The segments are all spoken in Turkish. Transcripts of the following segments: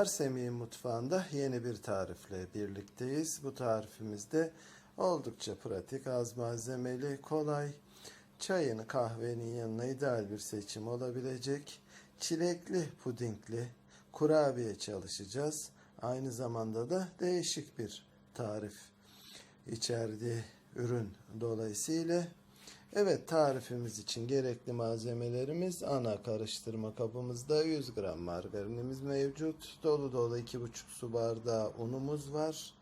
Merhabalar Semih'in mutfağında yeni bir tarifle birlikteyiz. Bu tarifimizde oldukça pratik, az malzemeli, kolay, çayın kahvenin yanına ideal bir seçim olabilecek çilekli pudingli kurabiye çalışacağız. Aynı zamanda da değişik bir tarif içerdiği ürün dolayısıyla Evet tarifimiz için gerekli malzemelerimiz ana karıştırma kabımızda 100 gram margarinimiz mevcut. Dolu dolu 2,5 su bardağı unumuz var.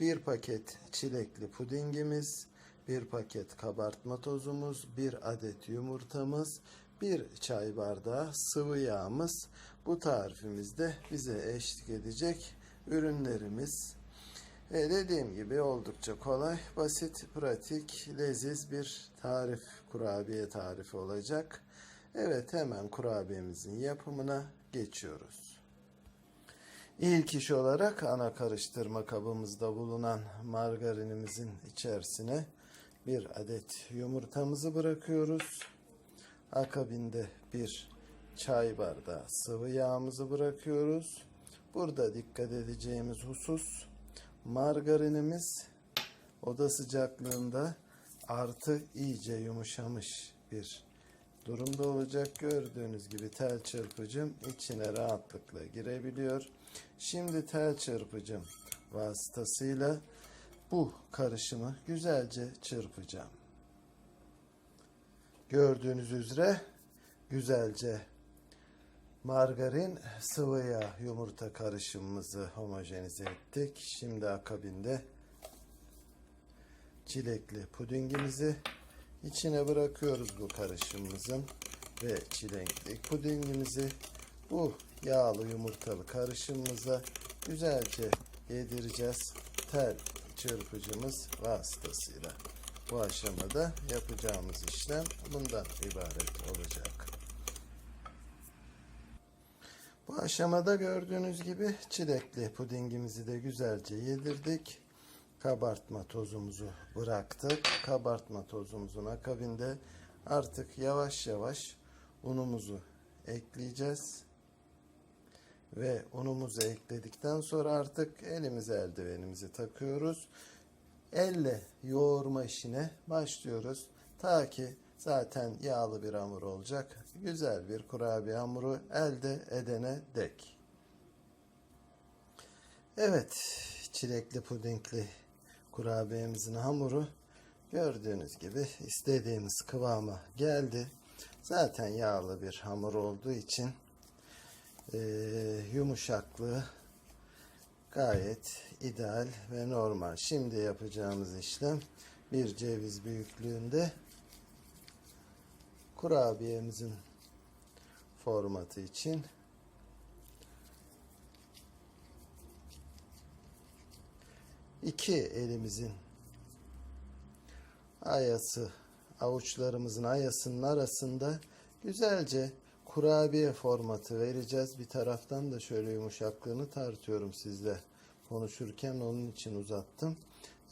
Bir paket çilekli pudingimiz, bir paket kabartma tozumuz, bir adet yumurtamız, bir çay bardağı sıvı yağımız. Bu tarifimizde bize eşlik edecek ürünlerimiz. E dediğim gibi oldukça kolay, basit, pratik, leziz bir tarif, kurabiye tarifi olacak. Evet hemen kurabiyemizin yapımına geçiyoruz. İlk iş olarak ana karıştırma kabımızda bulunan margarinimizin içerisine bir adet yumurtamızı bırakıyoruz. Akabinde bir çay bardağı sıvı yağımızı bırakıyoruz. Burada dikkat edeceğimiz husus margarinimiz oda sıcaklığında artı iyice yumuşamış bir durumda olacak. Gördüğünüz gibi tel çırpıcım içine rahatlıkla girebiliyor. Şimdi tel çırpıcım vasıtasıyla bu karışımı güzelce çırpacağım. Gördüğünüz üzere güzelce margarin, sıvı yağ, yumurta karışımımızı homojenize ettik. Şimdi akabinde çilekli pudingimizi içine bırakıyoruz bu karışımımızın ve çilekli pudingimizi bu yağlı yumurtalı karışımımıza güzelce yedireceğiz tel çırpıcımız vasıtasıyla. Bu aşamada yapacağımız işlem bundan ibaret olacak. Bu aşamada gördüğünüz gibi çilekli pudingimizi de güzelce yedirdik. Kabartma tozumuzu bıraktık. Kabartma tozumuzun akabinde artık yavaş yavaş unumuzu ekleyeceğiz. Ve unumuzu ekledikten sonra artık elimize eldivenimizi takıyoruz. Elle yoğurma işine başlıyoruz. Ta ki zaten yağlı bir hamur olacak. Güzel bir kurabiye hamuru elde edene dek. Evet, çilekli pudingli kurabiyemizin hamuru gördüğünüz gibi istediğimiz kıvama geldi. Zaten yağlı bir hamur olduğu için e, yumuşaklığı gayet ideal ve normal. Şimdi yapacağımız işlem bir ceviz büyüklüğünde kurabiyemizin formatı için iki elimizin ayası avuçlarımızın ayasının arasında güzelce kurabiye formatı vereceğiz. Bir taraftan da şöyle yumuşaklığını tartıyorum sizle konuşurken onun için uzattım.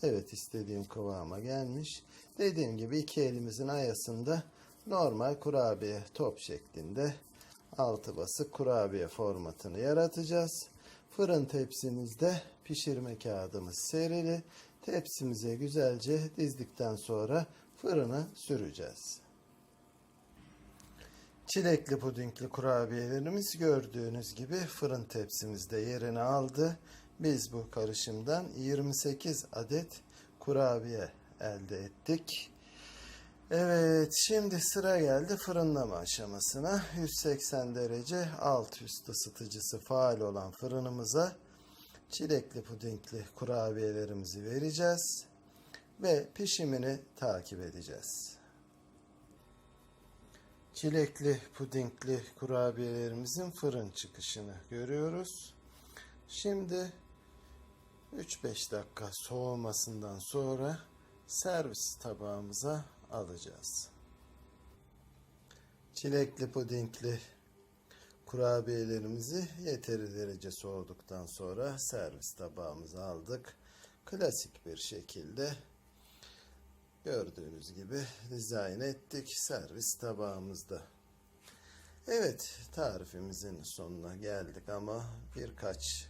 Evet istediğim kıvama gelmiş. Dediğim gibi iki elimizin ayasında normal kurabiye top şeklinde altı basık kurabiye formatını yaratacağız. Fırın tepsimizde pişirme kağıdımız serili. Tepsimize güzelce dizdikten sonra fırına süreceğiz. Çilekli pudingli kurabiyelerimiz gördüğünüz gibi fırın tepsimizde yerini aldı. Biz bu karışımdan 28 adet kurabiye elde ettik. Evet şimdi sıra geldi fırınlama aşamasına. 180 derece alt üst ısıtıcısı faal olan fırınımıza çilekli pudingli kurabiyelerimizi vereceğiz ve pişimini takip edeceğiz. Çilekli pudingli kurabiyelerimizin fırın çıkışını görüyoruz. Şimdi 3-5 dakika soğumasından sonra servis tabağımıza alacağız. Çilekli pudingli kurabiyelerimizi yeteri derece soğuduktan sonra servis tabağımıza aldık. Klasik bir şekilde gördüğünüz gibi dizayn ettik servis tabağımızda. Evet, tarifimizin sonuna geldik ama birkaç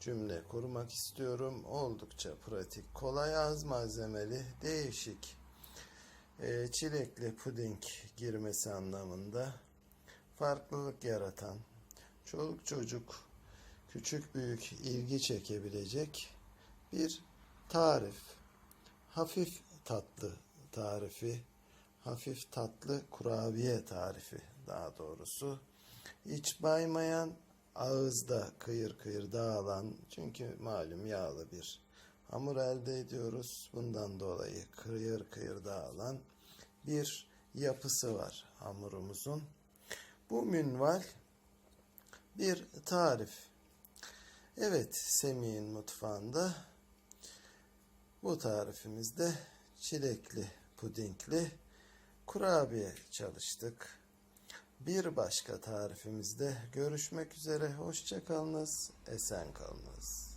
cümle kurmak istiyorum. Oldukça pratik, kolay, az malzemeli, değişik, çilekli puding girmesi anlamında farklılık yaratan, çoluk çocuk, küçük büyük ilgi çekebilecek bir tarif. Hafif tatlı tarifi, hafif tatlı kurabiye tarifi daha doğrusu. İç baymayan, ağızda kıyır kıyır dağılan, çünkü malum yağlı bir hamur elde ediyoruz. Bundan dolayı kıyır kıyır dağılan bir yapısı var hamurumuzun. Bu minval bir tarif. Evet, Semih'in mutfağında bu tarifimizde çilekli pudingli kurabiye çalıştık. Bir başka tarifimizde görüşmek üzere. Hoşça kalınız, esen kalınız.